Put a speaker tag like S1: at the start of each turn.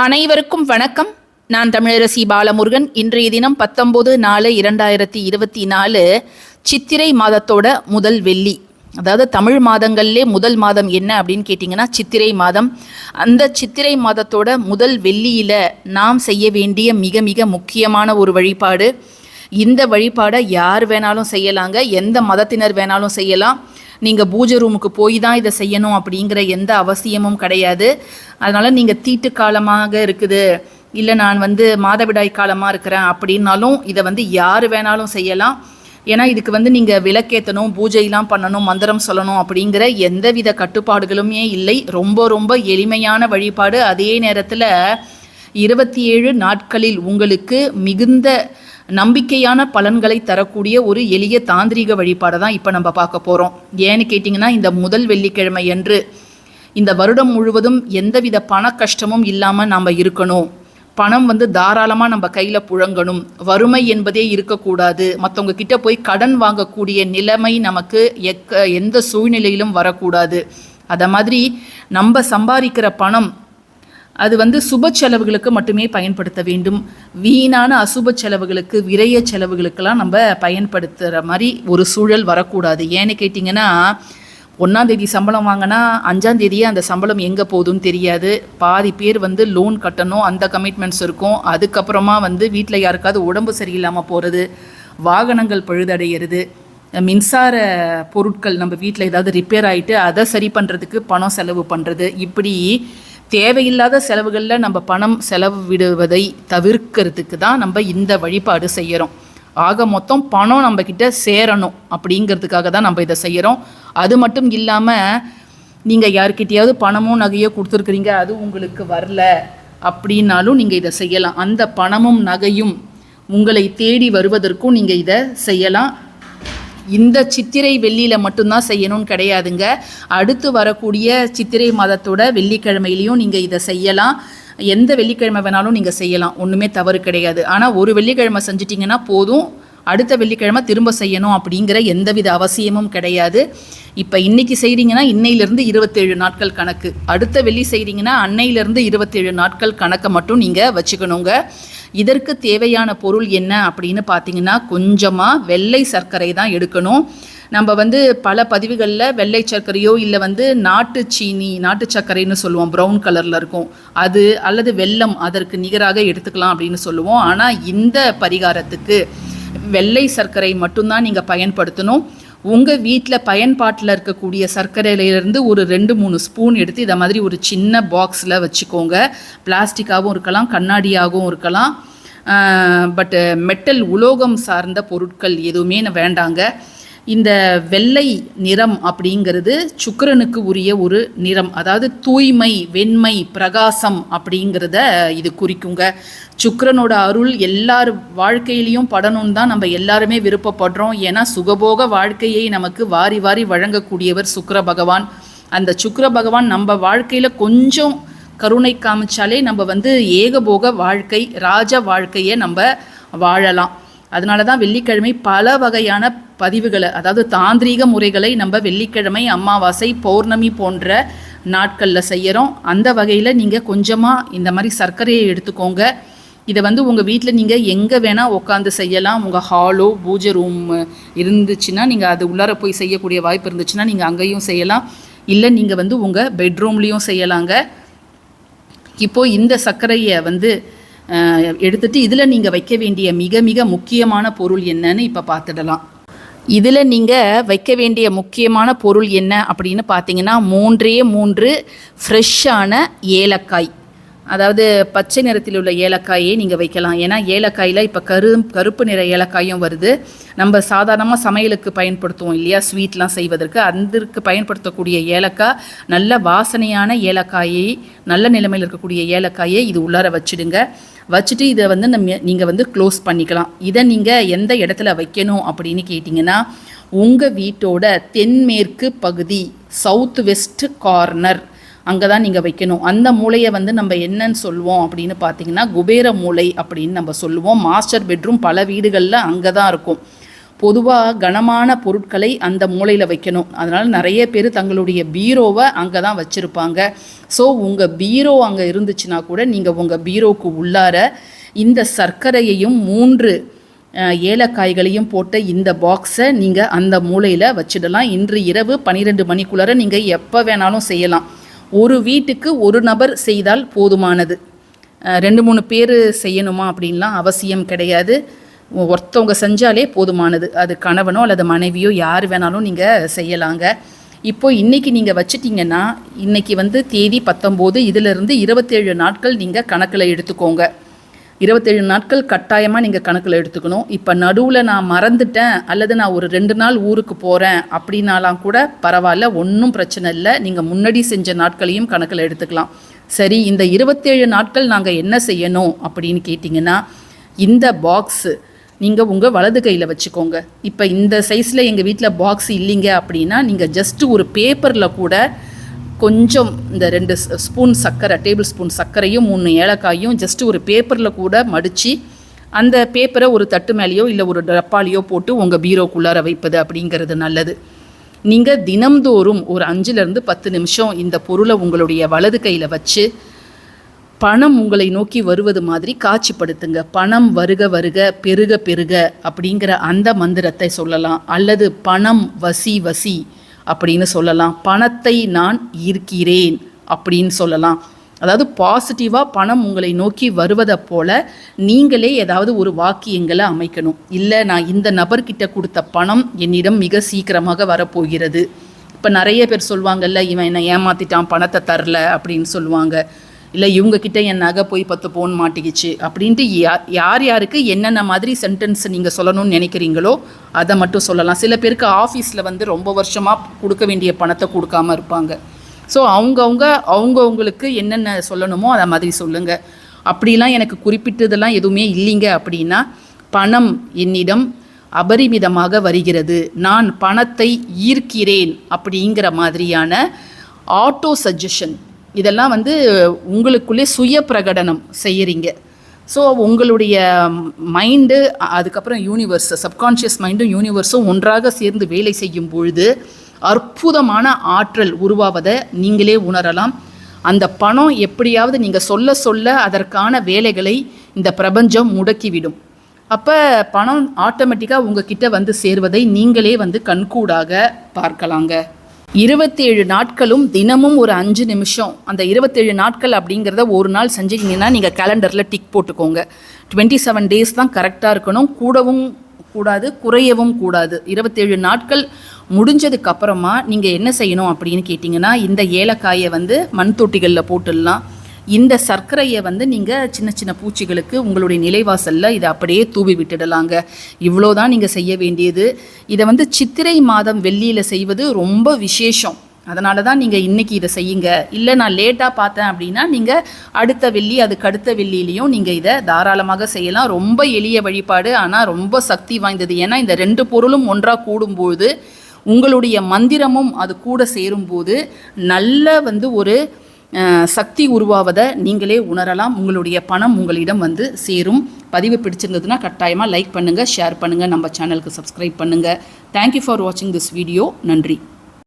S1: அனைவருக்கும் வணக்கம். நான் தமிழரசி பாலமுருகன். இன்றைய தினம் பத்தொம்போது நாலு இரண்டாயிரத்தி இருபத்தி நாலு சித்திரை மாதத்தோட முதல் வெள்ளி. அதாவது தமிழ் மாதங்கள்லே முதல் மாதம் என்ன அப்படின்னு கேட்டிங்கன்னா சித்திரை மாதம். அந்த சித்திரை மாதத்தோட முதல் வெள்ளியில் நாம் செய்ய வேண்டிய மிக மிக முக்கியமான ஒரு வழிபாடு. இந்த வழிபாடை யார் வேணாலும் செய்யலாங்க. எந்த மதத்தினர் வேணாலும் செய்யலாம். நீங்கள் பூஜை ரூமுக்கு போய் தான் இதை செய்யணும் அப்படிங்கிற எந்த அவசியமும் கிடையாது. அதனால் நீங்கள் தீட்டு காலமாக இருக்குது. இல்லை நான் வந்து மாதவிடாய் காலமாக இருக்கிறேன் அப்படின்னாலும் இதை வந்து யார் வேணாலும் செய்யலாம். ஏன்னா இதுக்கு வந்து நீங்கள் விளக்கேற்றணும் பூஜையெல்லாம் பண்ணணும் மந்திரம் சொல்லணும் அப்படிங்கிற எந்தவித கட்டுப்பாடுகளுமே இல்லை. ரொம்ப ரொம்ப எளிமையான வழிபாடு. அதே நேரத்தில் இருபத்தி ஏழு நாட்களில் உங்களுக்கு மிகுந்த நம்பிக்கையான பலன்களை தரக்கூடிய ஒரு எளிய தாந்திரீக வழிபாடை தான் இப்போ நம்ம பார்க்க போகிறோம் ஏன்னு கேட்டிங்கன்னா இந்த முதல் வெள்ளிக்கிழமை என்று இந்த வருடம் முழுவதும் எந்தவித பண கஷ்டமும் இல்லாமல் நாம் இருக்கணும். பணம் வந்து தாராளமாக நம்ம கையில் புழங்கணும். வறுமை என்பதே இருக்கக்கூடாது. மற்றவங்க கிட்ட போய் கடன் வாங்கக்கூடிய நிலைமை நமக்கு எக்க எந்த சூழ்நிலையிலும் வரக்கூடாது. அதை மாதிரி நம்ம சம்பாதிக்கிற பணம் அது வந்து சுப செலவுகளுக்கு மட்டுமே பயன்படுத்த வேண்டும். வீணான அசுப செலவுகளுக்கு விரைய செலவுகளுக்கெல்லாம் நம்ம பயன்படுத்துகிற மாதிரி ஒரு சூழல் வரக்கூடாது. ஏன்னு கேட்டிங்கன்னா ஒன்றாந்தேதி சம்பளம் வாங்கினா அஞ்சாந்தேதியே அந்த சம்பளம் எங்கே போகுதுன்னு தெரியாது. பாதி பேர் வந்து லோன் கட்டணும் அந்த கமிட்மெண்ட்ஸ் இருக்கும். அதுக்கப்புறமா வந்து வீட்டில் யாருக்காவது உடம்பு சரியில்லாமல் போகிறது வாகனங்கள் பழுதடைகிறது மின்சார பொருட்கள் நம்ம வீட்டில் ஏதாவது ரிப்பேர் ஆகிட்டு அதை சரி பண்ணுறதுக்கு பணம் செலவு பண்ணுறது இப்படி தேவையில்லாத செலவுகளில் நம்ம பணம் செலவு விடுவதை தவிர்க்கிறதுக்கு தான் நம்ம இந்த வழிபாடு செய்கிறோம் ஆக மொத்தம் பணம் நம்மக்கிட்ட சேரணும் அப்படிங்கிறதுக்காக தான் நம்ம இதை செய்கிறோம் அது மட்டும் இல்லாமல் நீங்கள் யார்கிட்டயாவது பணமும் நகையோ கொடுத்துருக்குறீங்க அது உங்களுக்கு வரல அப்படின்னாலும் நீங்கள் இதை செய்யலாம். அந்த பணமும் நகையும் உங்களை தேடி வருவதற்கும் நீங்கள் இதை செய்யலாம். இந்த சித்திரை வெள்ளியில் மட்டும்தான் செய்யணும்னு கிடையாதுங்க. அடுத்து வரக்கூடிய சித்திரை மாதத்தோட வெள்ளிக்கிழமையிலையும் நீங்கள் இதை செய்யலாம். எந்த வெள்ளிக்கிழமை வேணாலும் நீங்கள் செய்யலாம். ஒன்றுமே தவறு கிடையாது. ஆனால் ஒரு வெள்ளிக்கிழமை செஞ்சிட்டிங்கன்னா போதும். அடுத்த வெள்ளிக்கிழமை திரும்ப செய்யணும் அப்படிங்கிற எந்தவித அவசியமும் கிடையாது. இப்போ இன்னைக்கு செய்கிறீங்கன்னா இன்னையிலேருந்து இருபத்தேழு நாட்கள் கணக்கு. அடுத்த வெள்ளி செய்கிறீங்கன்னா அன்னையிலேருந்து இருபத்தேழு நாட்கள் கணக்கை மட்டும் நீங்கள் வச்சுக்கணுங்க. இதற்கு தேவையான பொருள் என்ன அப்படின்னு பார்த்தீங்கன்னா கொஞ்சமாக வெள்ளை சர்க்கரை தான் எடுக்கணும். நம்ம வந்து பல பதிவுகளில் வெள்ளை சர்க்கரையோ இல்லை வந்து நாட்டு சீனி நாட்டு சர்க்கரைன்னு சொல்லுவோம் ப்ரௌன் கலரில் இருக்கும். அது அல்லது வெல்லம் அதற்கு நிகராக எடுத்துக்கலாம் அப்படின்னு சொல்லுவோம். ஆனால் இந்த பரிகாரத்துக்கு வெள்ளை சர்க்கரை மட்டும்தான் நீங்கள் பயன்படுத்தணும். உங்கள் வீட்டில் பயன்பாட்டில் இருக்கக்கூடிய சர்க்கரையிலேருந்து ஒரு ரெண்டு மூணு ஸ்பூன் எடுத்து இதை மாதிரி ஒரு சின்ன பாக்ஸில் வச்சுக்கோங்க. பிளாஸ்டிக்காகவும் இருக்கலாம் கண்ணாடியாகவும் இருக்கலாம். பட்டு மெட்டல் உலோகம் சார்ந்த பொருட்கள் எதுவுமே வேண்டாங்க. இந்த வெள்ளை நிறம் அப்படிங்கிறது சுக்கிரனுக்கு உரிய ஒரு நிறம் அதாவது தூய்மை வெண்மை பிரகாசம் அப்படிங்கிறத இது குறிக்குங்க. சுக்கரனோட அருள் எல்லார் வாழ்க்கையிலையும் படணும்னு தான் நம்ம எல்லாருமே விருப்பப்படுறோம். ஏன்னா சுகபோக வாழ்க்கையை நமக்கு வாரி வாரி வழங்கக்கூடியவர் சுக்கர பகவான். அந்த சுக்கர பகவான் நம்ம வாழ்க்கையில் கொஞ்சம் கருணை காமிச்சாலே நம்ம வந்து ஏகபோக வாழ்க்கை ராஜ வாழ்க்கையை நம்ம வாழலாம். அதனால தான் வெள்ளிக்கிழமை பல வகையான பதிவுகளை அதாவது தாந்திரீக முறைகளை நம்ம வெள்ளிக்கிழமை அமாவாசை பௌர்ணமி போன்ற நாட்களில் செய்கிறோம் அந்த வகையில் நீங்கள் கொஞ்சமாக இந்த மாதிரி சர்க்கரையை எடுத்துக்கோங்க. இதை வந்து உங்கள் வீட்டில் நீங்கள் எங்கே வேணால் உட்காந்து செய்யலாம். உங்கள் ஹாலோ பூஜை ரூம் இருந்துச்சுன்னா நீங்கள் அது உள்ளார போய் செய்யக்கூடிய வாய்ப்பு இருந்துச்சுன்னா நீங்கள் அங்கேயும் செய்யலாம். இல்லை நீங்கள் வந்து உங்கள் பெட்ரூம்லேயும் செய்யலாங்க. இப்போது இந்த சர்க்கரையை வந்து எடுத்துட்டு இதில் நீங்கள் வைக்க வேண்டிய மிக மிக முக்கியமான பொருள் என்னன்னு இப்போ பார்த்துடலாம். இதில் நீங்கள் வைக்க வேண்டிய முக்கியமான பொருள் என்ன அப்படின்னு பார்த்தீங்கன்னா மூன்றே மூன்று ஃப்ரெஷ்ஷான ஏலக்காய். அதாவது பச்சை நிறத்தில் உள்ள ஏலக்காயை நீங்கள் வைக்கலாம். ஏன்னா ஏலக்காயில் இப்போ கரு கருப்பு நிற ஏலக்காயும் வருது. நம்ம சாதாரணமாக சமையலுக்கு பயன்படுத்துவோம் இல்லையா? ஸ்வீட்லாம் செய்வதற்கு. அதற்கு பயன்படுத்தக்கூடிய ஏலக்காய் நல்ல வாசனையான ஏலக்காயை நல்ல நிலைமையில் இருக்கக்கூடிய ஏலக்காயை இது உள்ளார வச்சுடுங்க. வச்சுட்டு இதை வந்து நம்ம நீங்கள் வந்து க்ளோஸ் பண்ணிக்கலாம். இதை நீங்கள் எந்த இடத்துல வைக்கணும் அப்படின்னு கேட்டிங்கன்னா உங்கள் வீட்டோட தென்மேற்கு பகுதி சவுத் வெஸ்ட் கார்னர் அங்கே தான் நீங்கள் வைக்கணும். அந்த மூளையை வந்து நம்ம என்னன்னு சொல்லுவோம் அப்படின்னு பார்த்தீங்கன்னா குபேர மூளை அப்படின்னு நம்ம சொல்லுவோம். மாஸ்டர் பெட்ரூம் பல வீடுகளில் அங்கே தான் இருக்கும். பொதுவாக கனமான பொருட்களை அந்த மூலையில் வைக்கணும். அதனால் நிறைய பேர் தங்களுடைய பீரோவை அங்கே தான் வச்சுருப்பாங்க. ஸோ உங்கள் பீரோ அங்கே இருந்துச்சுன்னா கூட நீங்கள் உங்கள் பீரோவுக்கு உள்ளார இந்த சர்க்கரையையும் மூன்று ஏலக்காய்களையும் போட்ட இந்த பாக்ஸை நீங்கள் அந்த மூலையில் வச்சிடலாம். இன்று இரவு பன்னிரெண்டு மணிக்குள்ளார நீங்கள் எப்போ வேணாலும் செய்யலாம். ஒரு வீட்டுக்கு ஒரு நபர் செய்தால் போதுமானது. ரெண்டு மூணு பேர் செய்யணுமா அப்படின்லாம் அவசியம் கிடையாது. ஒருத்தவங்க செஞ்சாலே போதுமானது. அது கணவனோ அல்லது மனைவியோ யார் வேணாலும் நீங்கள் செய்யலாங்க. இப்போ இன்றைக்கி நீங்கள் வச்சிட்டிங்கன்னா இன்றைக்கி வந்து தேதி பத்தொம்போது இதிலிருந்து இருபத்தேழு நாட்கள் நீங்கள் கணக்கில் எடுத்துக்கோங்க. இருபத்தேழு நாட்கள் கட்டாயமாக நீங்கள் கணக்கில் எடுத்துக்கணும். இப்போ நடுவில் நான் மறந்துட்டேன் அல்லது நான் ஒரு ரெண்டு நாள் ஊருக்கு போகிறேன் அப்படின்னாலாம் கூட பரவாயில்ல ஒன்றும் பிரச்சனை இல்லை. நீங்கள் முன்னாடி செஞ்ச நாட்களையும் கணக்கில் எடுத்துக்கலாம். சரி இந்த இருபத்தேழு நாட்கள் நாங்கள் என்ன செய்யணும் அப்படின்னு கேட்டிங்கன்னா இந்த பாக்ஸு நீங்கள் உங்கள் வலது கையில் வச்சுக்கோங்க. இப்போ இந்த சைஸில் எங்கள் வீட்டில் பாக்ஸ் இல்லைங்க அப்படின்னா நீங்கள் ஜஸ்ட்டு ஒரு பேப்பரில் கூட கொஞ்சம் இந்த ரெண்டு ஸ்- ஸ்பூன் சர்க்கரை டேபிள் ஸ்பூன் சர்க்கரையும் மூணு ஏலக்காயும் ஜஸ்ட் ஒரு பேப்பரில் கூட மடித்து அந்த பேப்பரை ஒரு தட்டு மேலேயோ இல்லை ஒரு டப்பாலேயோ போட்டு உங்கள் பீரோக்குள்ளார வைப்பது அப்படிங்கிறது நல்லது. நீங்கள் தினம்தோறும் ஒரு அஞ்சுலேருந்து பத்து நிமிஷம் இந்த பொருளை உங்களுடைய வலது கையில் வச்சு பணம் உங்களை நோக்கி வருவது மாதிரி காட்சிப்படுத்துங்க. பணம் வருக வருக பெருக பெருக அப்படிங்கிற அந்த மந்திரத்தை சொல்லலாம். அல்லது பணம் வசி வசி அப்படின்னு சொல்லலாம். பணத்தை நான் ஈர்க்கிறேன் அப்படின்னு சொல்லலாம். அதாவது பாசிட்டிவாக பணம் உங்களை நோக்கி வருவதை போல் நீங்களே ஏதாவது ஒரு வாக்கியங்களை அமைக்கணும். இல்லை நான் இந்த நபர்கிட்ட கொடுத்த பணம் என்னிடம் மிக சீக்கிரமாக வரப்போகிறது. இப்போ நிறைய பேர் சொல்லுவாங்கல்ல இவன் என்னை ஏமாத்திட்டான் பணத்தை தரல அப்படின்னு சொல்லுவாங்க. இல்லை இவங்கக்கிட்ட என் நகை போய் பத்து பவுன் மாட்டிக்கிச்சு. அப்படின்ட்டு யார் யார் யாருக்கு என்னென்ன மாதிரி சென்டென்ஸ் நீங்கள் சொல்லணும்னு நினைக்கிறீங்களோ அதை மட்டும் சொல்லலாம். சில பேருக்கு ஆஃபீஸில் வந்து ரொம்ப வருஷமாக கொடுக்க வேண்டிய பணத்தை கொடுக்காம இருப்பாங்க. ஸோ அவங்கவுங்க அவங்கவுங்களுக்கு என்னென்ன சொல்லணுமோ அதை மாதிரி சொல்லுங்கள் அப்படிலாம் எனக்கு குறிப்பிட்டதெல்லாம் எதுவுமே இல்லைங்க அப்படின்னா பணம் என்னிடம் அபரிமிதமாக வருகிறது. நான் பணத்தை ஈர்க்கிறேன் அப்படிங்கிற மாதிரியான ஆட்டோ சஜஷன் இதெல்லாம் வந்து உங்களுக்குள்ளே சுய பிரகடனம் செய்கிறீங்க ஸோ உங்களுடைய மைண்டு அதுக்கப்புறம் யூனிவர்ஸ் சப்கான்ஷியஸ் மைண்டும் யூனிவர்ஸும் ஒன்றாக சேர்ந்து வேலை செய்யும் பொழுது அற்புதமான ஆற்றல் உருவாவதை நீங்களே உணரலாம். அந்த பணம் எப்படியாவது நீங்கள் சொல்ல சொல்ல அதற்கான வேலைகளை இந்த பிரபஞ்சம் முடக்கிவிடும். அப்போ பணம் ஆட்டோமேட்டிக்காக உங்ககிட்ட வந்து சேர்வதை நீங்களே வந்து கண்கூடாக பார்க்கலாங்க. இருபத்தேழு நாட்களும் தினமும் ஒரு அஞ்சு நிமிஷம். அந்த இருபத்தேழு நாட்கள் அப்படிங்கிறத ஒரு நாள் செஞ்சீங்கன்னா நீங்கள் கேலண்டரில் டிக் போட்டுக்கோங்க. டுவெண்ட்டி செவன் டேஸ் தான் கரெக்டாக இருக்கணும். கூடவும் கூடாது குறையவும் கூடாது. இருபத்தேழு நாட்கள் முடிஞ்சதுக்கு அப்புறமா நீங்கள் என்ன செய்யணும் அப்படின்னு கேட்டிங்கன்னா இந்த ஏலக்காயை வந்து மண் தொட்டிகளில் போட்டுடலாம். இந்த சர்க்கரையை வந்து நீங்கள் சின்ன சின்ன பூச்சிகளுக்கு உங்களுடைய நிலைவாசலில் இதை அப்படியே தூவி விட்டுடலாங்க. இவ்வளோதான் நீங்கள் செய்ய வேண்டியது. இதை வந்து சித்திரை மாதம் வெள்ளியில் செய்வது ரொம்ப விசேஷம். அதனால தான் நீங்கள் இன்றைக்கி இதை செய்யுங்க. இல்லை நான் லேட்டாக பார்த்தேன் அப்படின்னா நீங்கள் அடுத்த வெள்ளி அதுக்கு அடுத்த வெள்ளியிலையும் நீங்கள் இதை தாராளமாக செய்யலாம். ரொம்ப எளிய வழிபாடு ஆனால் ரொம்ப சக்தி வாய்ந்தது. ஏன்னா இந்த ரெண்டு பொருளும் ஒன்றாக கூடும்போது உங்களுடைய மந்திரமும் அது கூட சேரும்போது நல்ல வந்து ஒரு சக்தி உருவாவதை நீங்களே உணரலாம். உங்களுடைய பணம் உங்களிடம் வந்து சேரும். பதிவு பிடிச்சிருந்ததுன்னா கட்டாயமாக லைக் பண்ணுங்கள் ஷேர் பண்ணுங்கள் நம்ம சேனலுக்கு சப்ஸ்கிரைப் பண்ணுங்கள் தேங்க்யூ ஃபார் வாட்சிங் திஸ் வீடியோ நன்றி.